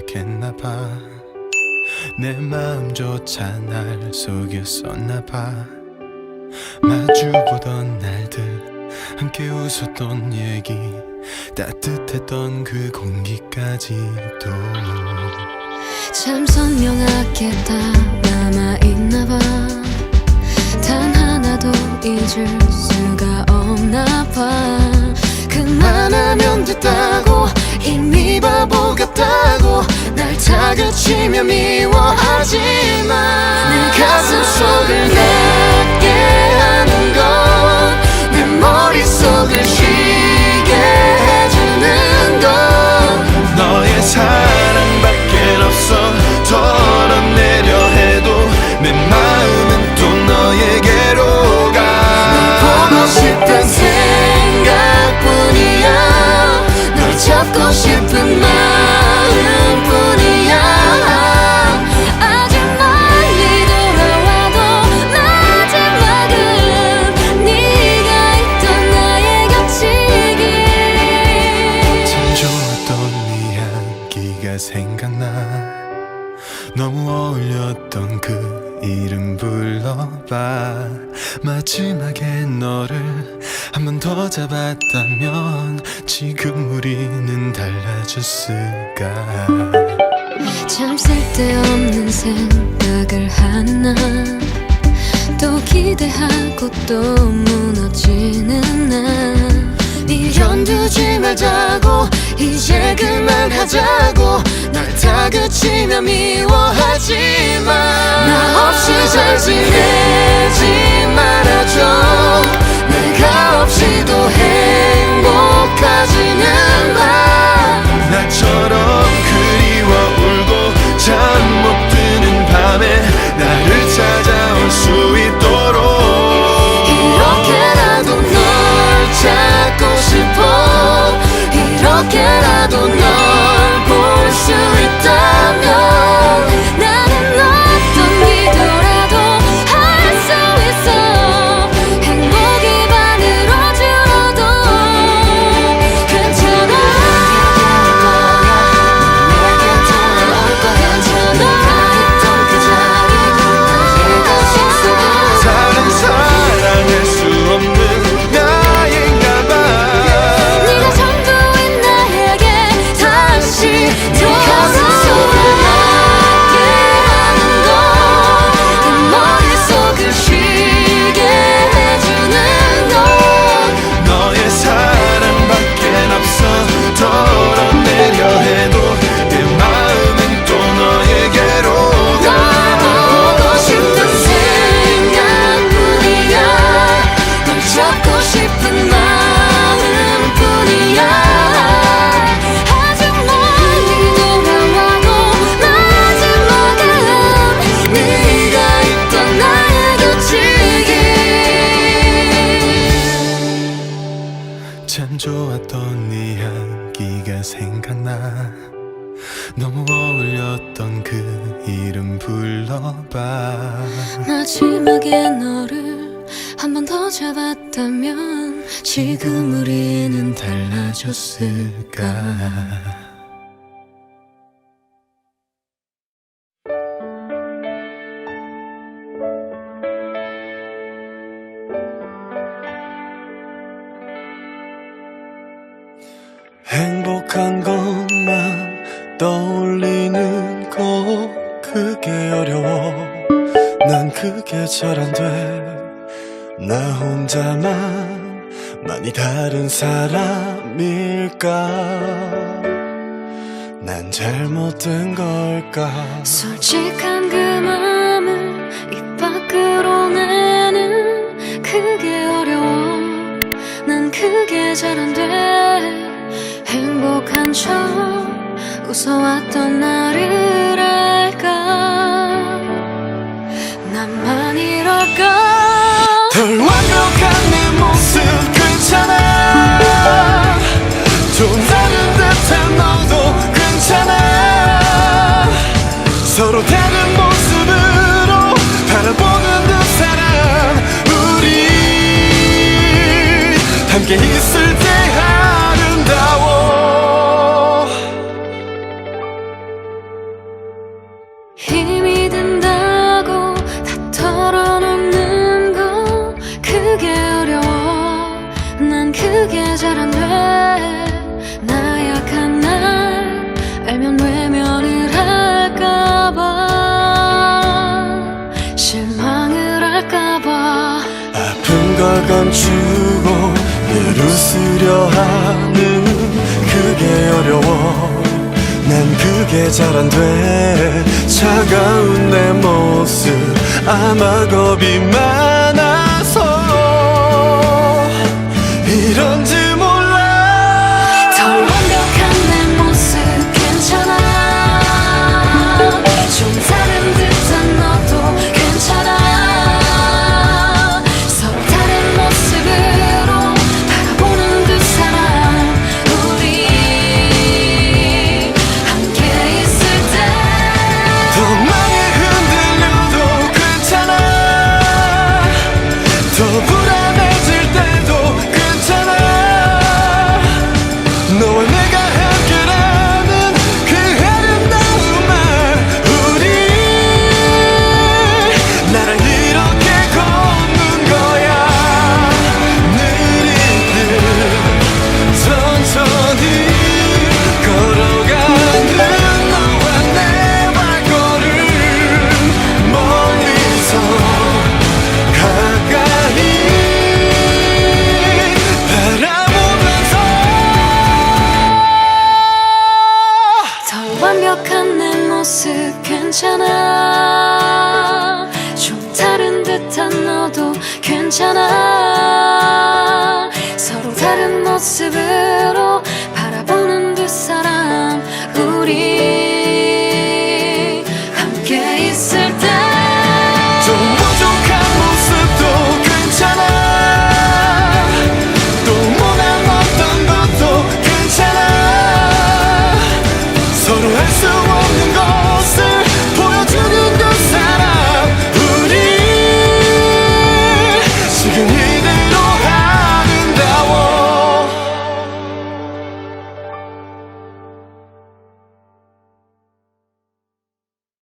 생각했나봐. 내 마음조차 날 속였었나봐. 마주보던 날들 함께 웃었던 얘기 따뜻했던 그 공기까지도. 참 선명하게 다 남아있나봐. 단 하나도 잊을 수가 없 치며 미워하지마 내 가슴 속을 내게 하는 건 마지막에 너를 한 번 더 잡았다면 지금 우리는 달라졌을까? 참 쓸데없는 생각을 하나? 또 기대하고 또 무너지는 나? 미련 두지 말자고 이제 그만하자고. 날 다그치며 미워하지 마. 나 없이 잘 지내 너무 어울렸던 그 이름 불러봐. 마지막에 너를 한 번 더 잡았다면 지금 우리는 달라졌을까? 행복한 것만 떠올리는 거 그게 어려워. 난 그게 잘 안 돼. 나 혼자만 많이 다른 사람일까? 난 잘못된 걸까? 솔직한 그 마음을 입 밖으로 내는 그게 어려워. 난 그게 잘 안 돼. 행복한 척 웃어왔던 나를 알까? 나만 이럴까? 덜 완벽한 내 모습 괜찮아. 좀 다른 듯한 너도 괜찮아. 서로 다른 모습으로 바라보는 두 사람 우리 함께 있을 때 아름다워 그게 잘 안 돼. 나약한 날 알면 외면을 할까봐 실망을 할까봐 아픈 걸 감추고 누르스려 하는 그게 어려워. 난 그게 잘 안 돼. 차가운 내 모습 아마 겁이 많. 괜찮아. 서로 다른 모습을